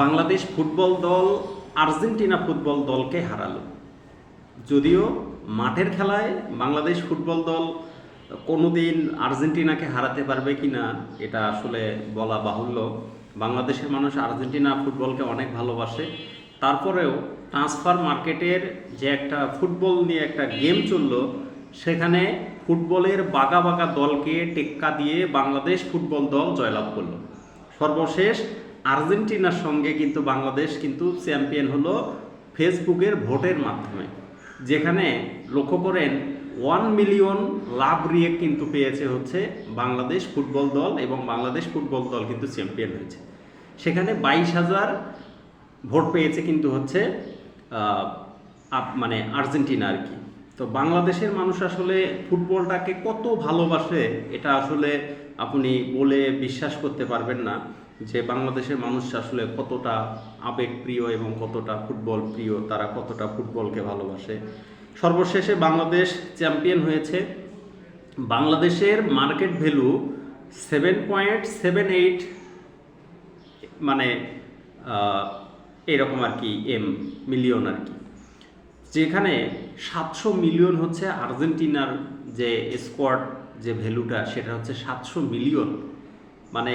Bangladesh football দল Argentina football দলকে হারালো। যদিও মাঠের খেলায় বাংলাদেশ ফুটবল দল কোনোদিন আর্জেন্টিনাকে হারাতে পারবে কি না এটা আসলে বলা বাহুল্য। বাংলাদেশের মানুষ আর্জেন্টিনা ফুটবলকে অনেক ভালোবাসে। তারপরেও ট্রান্সফার মার্কেটের যে একটা ফুটবল নিয়ে একটা গেম চলল, সেখানে ফুটবলের বাগা বাগা দলকে টেক্কা দিয়ে বাংলাদেশ ফুটবল দল জয়লাভ করল। সর্বশেষ আর্জেন্টিনার সঙ্গে কিন্তু বাংলাদেশ কিন্তু চ্যাম্পিয়ন হলো ফেসবুকের ভোটের মাধ্যমে, যেখানে লক্ষ্য করেন ওয়ান মিলিয়ন লাভ রিয়েক্ট কিন্তু পেয়েছে হচ্ছে বাংলাদেশ ফুটবল দল এবং বাংলাদেশ ফুটবল দল কিন্তু চ্যাম্পিয়ন হয়েছে। সেখানে বাইশ হাজার ভোট পেয়েছে কিন্তু হচ্ছে মানে আর্জেন্টিনা আর কি। তো বাংলাদেশের মানুষ আসলে ফুটবলটাকে কত ভালোবাসে এটা আসলে আপনি বলে বিশ্বাস করতে পারবেন না। যে বাংলাদেশের মানুষ আসলে কতটা আবেগ প্রিয় এবং কতটা ফুটবল প্রিয়, তারা কতটা ফুটবলকে ভালোবাসে। সর্বশেষে বাংলাদেশ চ্যাম্পিয়ন হয়েছে। বাংলাদেশের market value seven point seven eight মানে এরকম আর কি, এম, মিলিয়ন আর কি। যেখানে সাতশো মিলিয়ন হচ্ছে আর্জেন্টিনার যে স্কোয়াড যে ভ্যালুটা, সেটা হচ্ছে সাতশো মিলিয়ন। মানে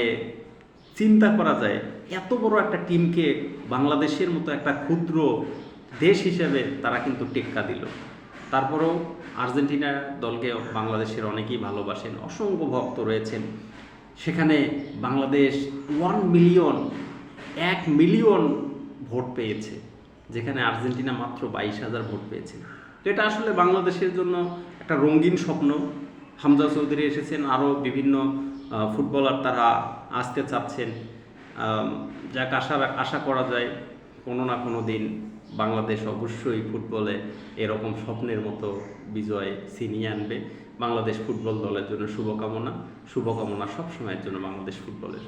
চিন্তা করা যায়, এত বড় একটা টিমকে বাংলাদেশের মতো একটা ক্ষুদ্র দেশ হিসেবে তারা কিন্তু টেক্কা দিল। তারপরেও আর্জেন্টিনা দলকে বাংলাদেশের অনেকেই ভালোবাসেন, অসংখ্য ভক্ত রয়েছেন। সেখানে বাংলাদেশ ওয়ান মিলিয়ন এক মিলিয়ন ভোট পেয়েছে, যেখানে আর্জেন্টিনা মাত্র বাইশ হাজার ভোট পেয়েছে। তো এটা আসলে বাংলাদেশের জন্য একটা রঙিন স্বপ্ন। হামজা চৌধুরী এসেছেন আরও বিভিন্ন ফুটবলার তারা আসতে চাচ্ছেন। যাকে, আশা আশা করা যায় কোনো না কোনো দিন বাংলাদেশ অবশ্যই ফুটবলে এরকম স্বপ্নের মতো বিজয় ছিনিয়ে আনবে। বাংলাদেশ ফুটবল দলের জন্য শুভকামনা। শুভকামনা সবসময়ের জন্য বাংলাদেশ ফুটবলের।